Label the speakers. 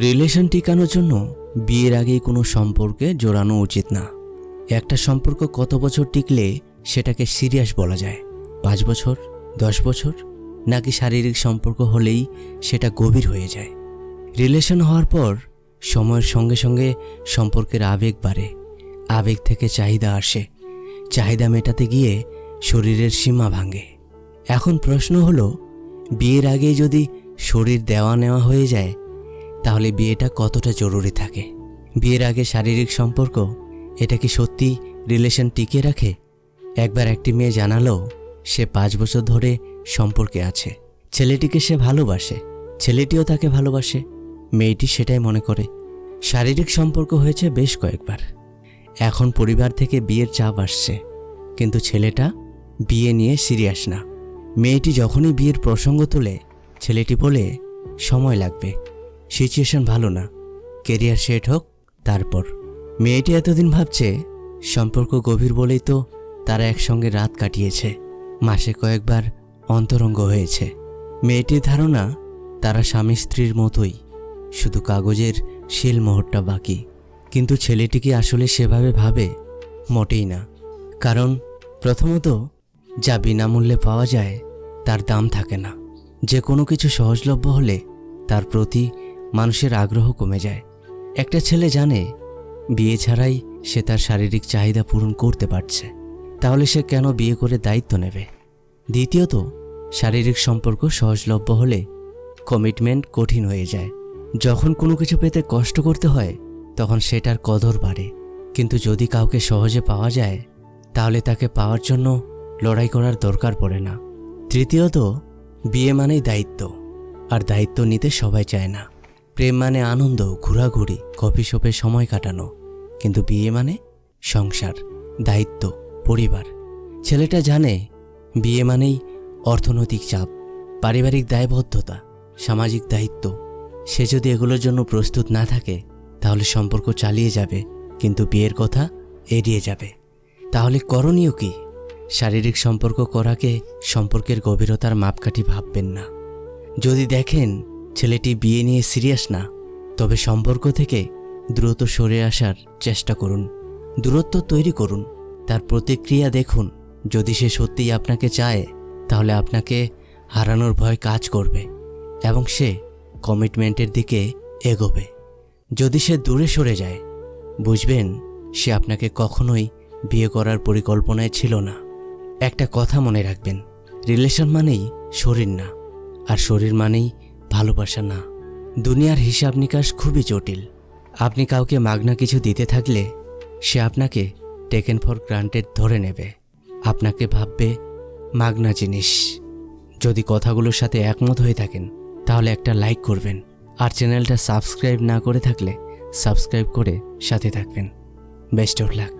Speaker 1: Relation টিকানোর জন্য? বিয়ের আগেই কোনো সম্পর্কে জোড়ানো উচিত না। একটা সম্পর্ক কত বছর টিকলে সেটাকে সিরিয়াস বলা যায়? পাঁচ বছর? দশ বছর? নাকি শারীরিক সম্পর্ক হলেই সেটা গভীর হয়ে যায়? রিলেশন হওয়ার পর সময়ের সঙ্গে সঙ্গে সম্পর্কের আবেগ বাড়ে। আবেগ থেকে চাহিদা আসে। চাহিদা মেটাতে গিয়ে শরীরের সীমা ভাঙে। এখন প্রশ্ন হলো, বিয়ের আগে যদি শরীর দেওয়া নেওয়া হয়ে যায় তাহলে বিয়েটা কতটা জরুরি থাকে? বিয়ের আগে শারীরিক সম্পর্ক? এটা কি সত্যি রিলেশন টিকিয়ে রাখে? একবার একটি মেয়ে জানালো, সে পাঁচ বছর ধরে সম্পর্কে আছে। ছেলেটিকে সে ভালোবাসে, ছেলেটিও তাকে ভালোবাসে। মেয়েটি সেটাই মনে করে। শারীরিক সম্পর্ক হয়েছে বেশ কয়েকবার। এখন পরিবার থেকে বিয়ের চাপ আসছে। কিন্তু ছেলেটা বিয়ে নিয়ে সিরিয়াস না। মেয়েটি যখনই বিয়ের প্রসঙ্গ তোলে, ছেলেটি বলে, সময় লাগবে। সিচুয়েশন ভালো না। কেরিয়ার সেট হোক, তারপর। মেয়েটি এতদিন ভাবছে, সম্পর্ক গভীর বলেই তো তারা একসঙ্গে রাত কাটিয়েছে। মাসে কয়েকবার অন্তরঙ্গ হয়েছে। মেয়েটির ধারণা, তারা স্বামী স্ত্রীর মতোই, শুধু কাগজের শিল মোহরটা বাকি। কিন্তু ছেলেটি কি আসলে সেভাবে ভাবে? মোটেই না। কারণ, প্রথমত, যা বিনামূল্যে পাওয়া যায়, তার দাম থাকে না। যে কোনো কিছু সহজলভ্য হলে তার প্রতি মানুষের আগ্রহ কমে যায়। একটা ছেলে জানে, বিয়ে ছাড়াই সে তার শারীরিক চাহিদা পূরণ করতে পারছে। তাহলে সে কেন বিয়ে করে দায়িত্ব নেবে? দ্বিতীয়ত, শারীরিক সম্পর্ক সহজলভ্য হলে কমিটমেন্ট কঠিন হয়ে যায়। যখন কোনো কিছু পেতে কষ্ট করতে হয়, তখন সেটার কদর বাড়ে। কিন্তু যদি কাউকে সহজে পাওয়া যায়, তাহলে তাকে পাওয়ার জন্য লড়াই করার দরকার পড়ে না। তৃতীয়ত, বিয়ে মানেই দায়িত্ব। আর দায়িত্ব নিতে সবাই চায় না। প্রেম মানে আনন্দ, ঘোরাঘুরি, কফি শপে সময় কাটানো। কিন্তু বিয়ে মানে সংসার, দায়িত্ব, পরিবার। ছেলেটা জানে বিয়ে মানেই অর্থনৈতিক চাপ, পারিবারিক দায়বদ্ধতা, সামাজিক দায়িত্ব। সে যদি এগুলোর জন্য প্রস্তুত না থাকে, তাহলে সম্পর্ক চালিয়ে যাবে, কিন্তু বিয়ের কথা এড়িয়ে যাবে। তাহলে করণীয় কি? শারীরিক সম্পর্ক করাকে সম্পর্কের গভীরতার মাপকাঠি ভাববেন না। যদি দেখেন ছেলেটি বিয়ে নিয়ে সিরিয়াস না, তবে সম্পর্ক থেকে দ্রুত সরে আসার চেষ্টা করুন। দূরত্ব তৈরি করুন। তার প্রতিক্রিয়া দেখুন। যদি সে সত্যিই আপনাকে চায়, তাহলে আপনাকে হারানোর ভয় কাজ করবে এবং সে কমিটমেন্টের দিকে এগোবে। যদি সে দূরে সরে যায়, বুঝবেন সে আপনাকে কখনোই বিয়ে করার পরিকল্পনায় ছিল না। একটা কথা মনে রাখবেন, রিলেশন মানেই শরীর না, আর শরীর মানেই ভালোবাসা না। দুনিয়ার হিসাব নিকাশ খুবই জটিল। আপনি কাউকে মাগনা কিছু দিতে থাকলে সে আপনাকে টেকেন ফর গ্রান্টেড ধরে নেবে। আপনাকে ভাববে, মাগনা জিনিস। যদি কথাগুলোর সাথে একমত হয়ে থাকেন, তাহলে একটা লাইক করবেন। আর চ্যানেলটা সাবস্ক্রাইব না করে থাকলে সাবস্ক্রাইব করে সাথে থাকবেন। Best of luck